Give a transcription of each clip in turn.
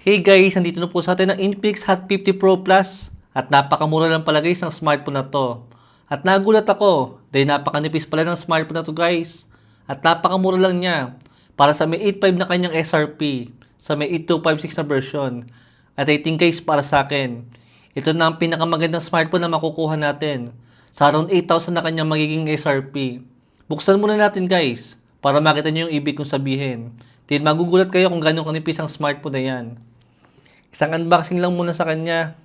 Hey guys, nandito na po sa atin ang Infinix Hot 50 Pro Plus. At napakamura lang pala guys ng smartphone na to. At nagulat ako, dahil napakanipis pala ng smartphone na to guys. At napakamura lang niya. Para sa may 8.5 na kanyang SRP, sa may 8256 na version. At I think guys, para sa akin, ito na ang pinakamagandang smartphone na makukuha natin. Sa around 8,000 na kanyang magiging SRP. Buksan muna natin guys, para makita niyo yung ibig kong sabihin. Dahil magugulat kayo kung gano'ng kanipis ang smartphone na yan. Isang unboxing lang muna sa kanya.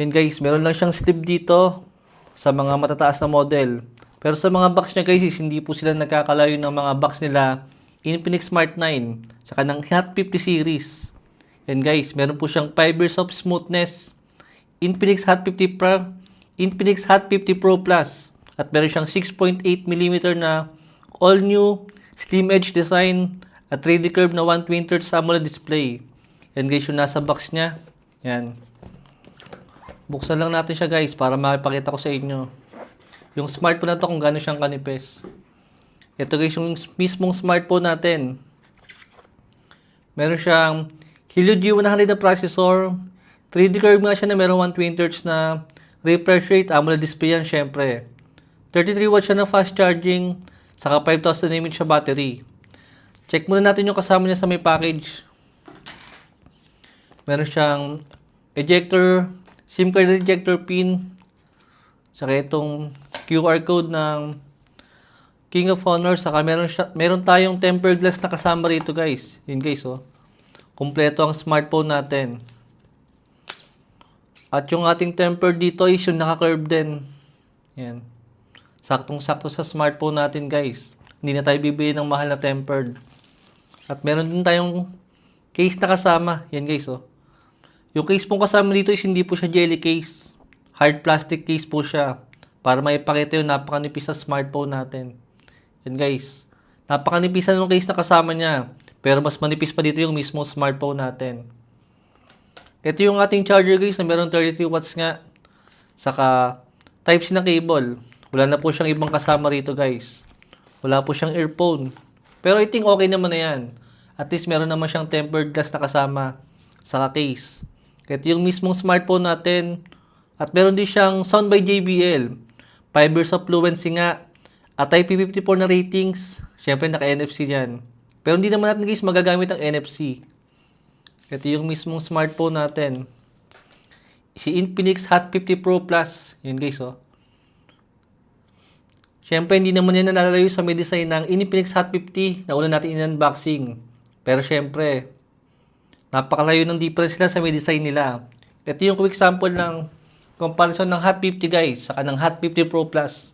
Yan guys, meron lang siyang sleeve dito sa mga matataas na model. Pero sa mga box niya guys, hindi po sila nagkakalayo ng mga box nila Infinix Smart 9 sa kanang Hot 50 series. Yan guys, meron po siyang 5 years of smoothness. Infinix Hot 50 Pro, Infinix Hot 50 Pro Plus. At meron siyang 6.8mm na all new slim edge design at 3D curve na 120 Hz AMOLED display. Yan guys yung nasa box niya. Yan. Buksan lang natin siya guys para makipakita ko sa inyo. Yung smartphone na to kung gaano siyang kanipis. Ito guys yung mismong smartphone natin. Meron siyang Helio G100 na processor. 3D curve nga siya na meron 120 Hz na refresh rate. AMOLED display yan syempre. 33 watts siya na fast charging. Saka 5,000 mAh siya battery. Check muna natin yung kasama niya sa may package. Meron siyang ejector, SIM card ejector pin. Saka itong QR code ng King of Honor. Saka meron, siya, meron tayong tempered glass na kasama rito guys. Yun guys oh. Kompleto ang smartphone natin. At yung ating tempered dito is yung naka-curve din. Yan. Saktong-sakto sa smartphone natin guys. Hindi na tayo bibili ng mahal na tempered. At meron din tayong case na kasama. Yan guys oh. Yung case pong kasama dito is hindi po siya jelly case. Hard plastic case po siya. Para maipakita yung napakanipis sa smartphone natin. Yan guys. Napakanipis ng case na kasama niya. Pero mas manipis pa dito yung mismo smartphone natin. Ito yung ating charger guys na meron 33 watts nga. Saka Type-C na cable. Wala na po siyang ibang kasama rito guys. Wala po siyang earphone. Pero I think okay naman na yan. At least meron naman siyang tempered glass na kasama. Saka case. Ito yung mismong smartphone natin. At meron din siyang sound by JBL. 5 years of fluency nga. At IP54 na ratings. Siyempre naka-NFC dyan. Pero hindi naman natin guys magagamit ang NFC. Ito yung mismong smartphone natin. Si Infinix Hot 50 Pro Plus. Yun guys oh. Siyempre hindi naman yan nalalayo sa may ng Infinix Hot 50 na una natin in-unboxing. Pero siyempre, napakalayo ng difference nila sa may nila. Ito yung quick sample ng comparison ng Hot 50 guys, saka ng Hot 50 Pro Plus.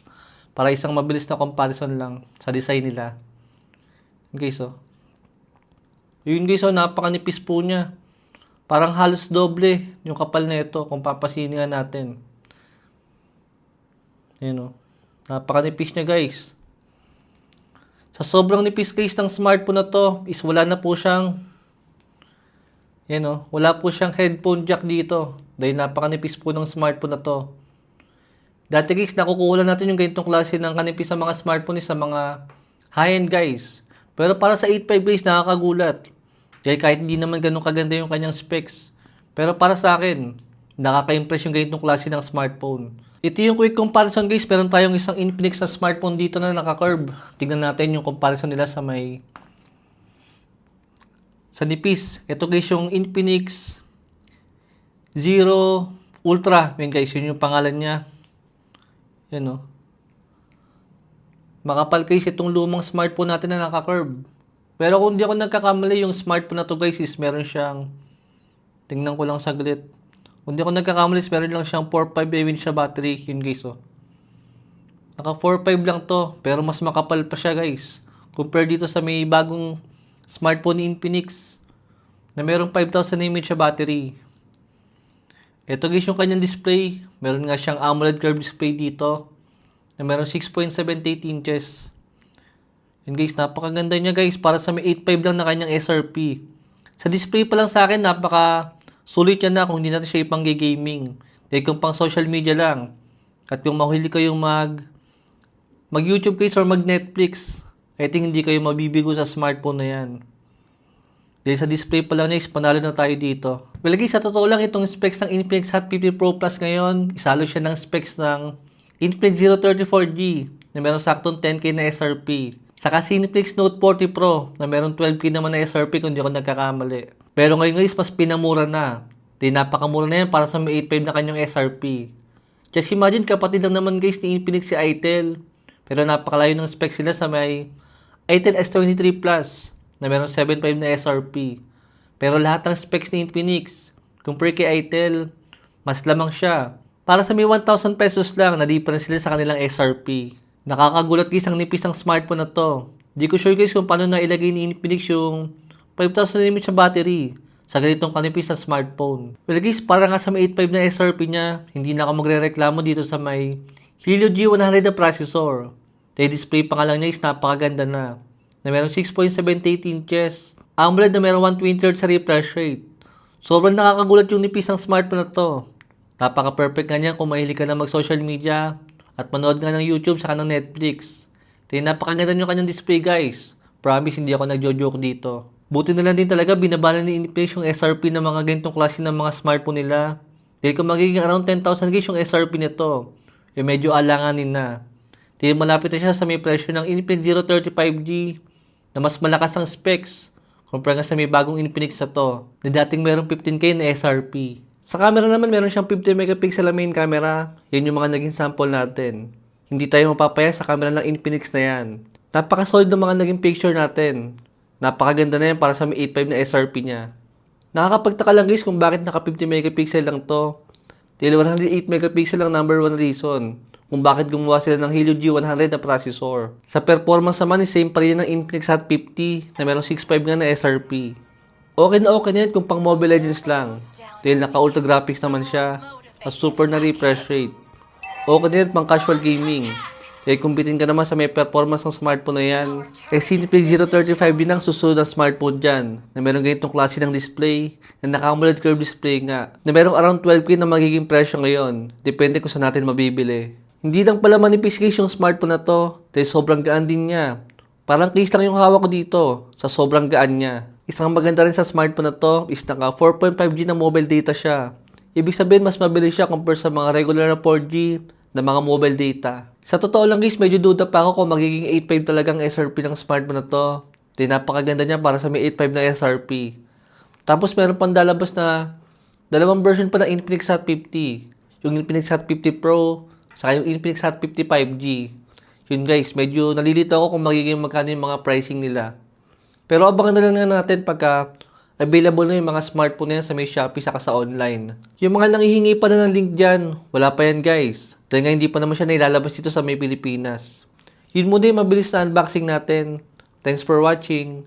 Para isang mabilis na comparison lang sa design nila. Guys, oh. Yun guys, oh, napakanipis po niya. Parang halos doble yung kapal na ito kung papasiningan natin. Yun, oh. Napakanipis niya guys. Sa sobrang nipis guys ng smartphone na to, is wala na po siyang yan o, wala po siyang headphone jack dito. Dahil napakanipis po ng smartphone na to. Dati guys, nakukuha natin yung ganitong klase ng kanipis sa mga smartphone is sa mga high-end guys. Pero para sa 8.5 guys, nakakagulat. Dahil kahit hindi naman ganun kaganda yung kanyang specs. Pero para sa akin, nakaka-impress yung ganitong klase ng smartphone. Ito yung quick comparison guys. Meron tayong isang Infinix na smartphone dito na naka-curve. Tingnan natin yung comparison nila sa may sa nipis. Ito guys yung Infinix Zero Ultra. Yan guys, yun yung pangalan niya. Yan o. Makapal guys itong lumang smartphone natin na naka-curve. Pero kung hindi ako nagkakamali, yung smartphone na to guys is meron siyang tingnan ko lang saglit. Kung hindi ako nagkakamali, meron lang siyang 4.5 mAh siya battery. Yun guys oh. Naka 4.5 lang to, pero mas makapal pa siya guys. Compare dito sa may bagong smartphone ni Infinix na merong 5,000 mAh siya battery. Ito guys yung kanyang display. Meron nga siyang AMOLED curved display dito na meron 6.78 inches. And guys, napakaganda niya guys para sa may 8.5 lang na kanyang SRP. Sa display pa lang sa akin, napaka sulit yan na kung hindi natin siya ipang gaming. Dahil kung pang social media lang. At kung mahuli kayong mag mag YouTube guys or mag Netflix. I think hindi kayo mabibigo sa smartphone na yan. Dahil sa display pa lang is panalo na tayo dito. Well sa totoo lang itong specs ng Infinix Hot 50 Pro Plus ngayon, isalo siya ng specs ng Infinix 034G na meron saktong 10K na SRP. Saka Infinix Note 40 Pro na meron 12K naman na SRP kung di ako nagkakamali. Pero ngayon guys, mas pinamura na. Di napakamura na yan para sa may 8.5 na kanyang SRP. Just imagine kapatid lang naman guys ni Infinix si Itel. Pero napakalayo ng specs sila sa may Itel S23 Plus na meron 7.5 na SRP. Pero lahat ng specs ni Infinix, compare kay Itel, mas lamang siya. Para sa may 1,000 pesos lang na difference sila sa kanilang SRP. Nakakagulat guys ang nipis ng smartphone na to. Di ko sure guys kung paano na ilagay ni Infinix yung 5,000 mAh na battery sa ganitong kanipis na smartphone. Well guys, para nga sa may 8.5 na SRP niya, hindi na ako magre-reklamo dito sa may Helio G100 na processor. Dahil display pa nga lang niya is napakaganda na. Na meron 6.78 inches. AMOLED na meron 120 Hz sa refresh rate. Sobrang nakakagulat yung nipis ng smartphone na to. Napaka-perfect nga niya kung mahilig ka na mag-social media at manood nga ng YouTube sa ng Netflix. Dahil napakaganda yung kanyang display guys. Promise hindi ako nagjo-joke dito. Buti na lang din talaga binabala ni Infinix yung SRP ng mga ganitong klase ng mga smartphone nila. Dahil kung magiging around 10,000 guys yung SRP nito, eh medyo alanganin na. Dahil malapit na siya sa may presyo ng Infinix 035G na mas malakas ang specs kumpara nga sa may bagong Infinix na to na dating meron 15k na SRP. Sa camera naman meron siyang 50 megapixel na main camera. Yan yung mga naging sample natin. Hindi tayo mapapaya sa camera ng Infinix na yan. Napaka-solid ng mga naging picture natin. Napakaganda na yan para sa may 8.5 na SRP niya. Nakakapagtaka lang guys kung bakit naka 50 megapixel lang to. Dahil 108 megapixel ang number one reason kung bakit gumawa sila ng Helio G100 na processor. Sa performance naman, same pa rin ng Infinix Hot 50 na meron 6.5 nga na SRP. Okay na okay na yan kung pang Mobile Legends lang. Dahil naka-ultra graphics naman siya at super na refresh rate. Okay na yan pang casual gaming. Dahil kumpitin ka naman sa may performance ng smartphone na yan. Eh Cineplex 035 din ang susunod na smartphone dyan na meron ganitong klase ng display na naka-AMOLED curve display nga na merong around 12k na magiging presyo ngayon. Depende kung saan natin mabibili. Hindi lang pala manipis guys yung smartphone na to dahil sobrang gaan din niya. Parang case lang yung hawak ko dito sa sobrang gaan niya. Isang maganda rin sa smartphone na to is naka 4.5G na mobile data siya. Ibig sabihin mas mabilis siya compare sa mga regular na 4G na mga mobile data. Sa totoo lang guys, medyo duda pa ako kung magiging 8.5 talagang SRP ng smartphone na to. Di napakaganda niya para sa may 8.5 na SRP. Tapos meron pang lalabas na dalawang version pa ng Infinix Hot 50. Yung Infinix Hot 50 Pro, saka yung Infinix Hot 50 5G. Yun guys, medyo nalilito ako kung magiging magkano yung mga pricing nila. Pero abangan na lang natin pagka available na yung mga smartphone na yan sa may Shopee saka sa online. Yung mga nangihingi pa na ng link dyan, wala pa yan guys. Dahil nga hindi pa naman siya nailalabas dito sa may Pilipinas. Yun muna yung mabilis na unboxing natin. Thanks for watching.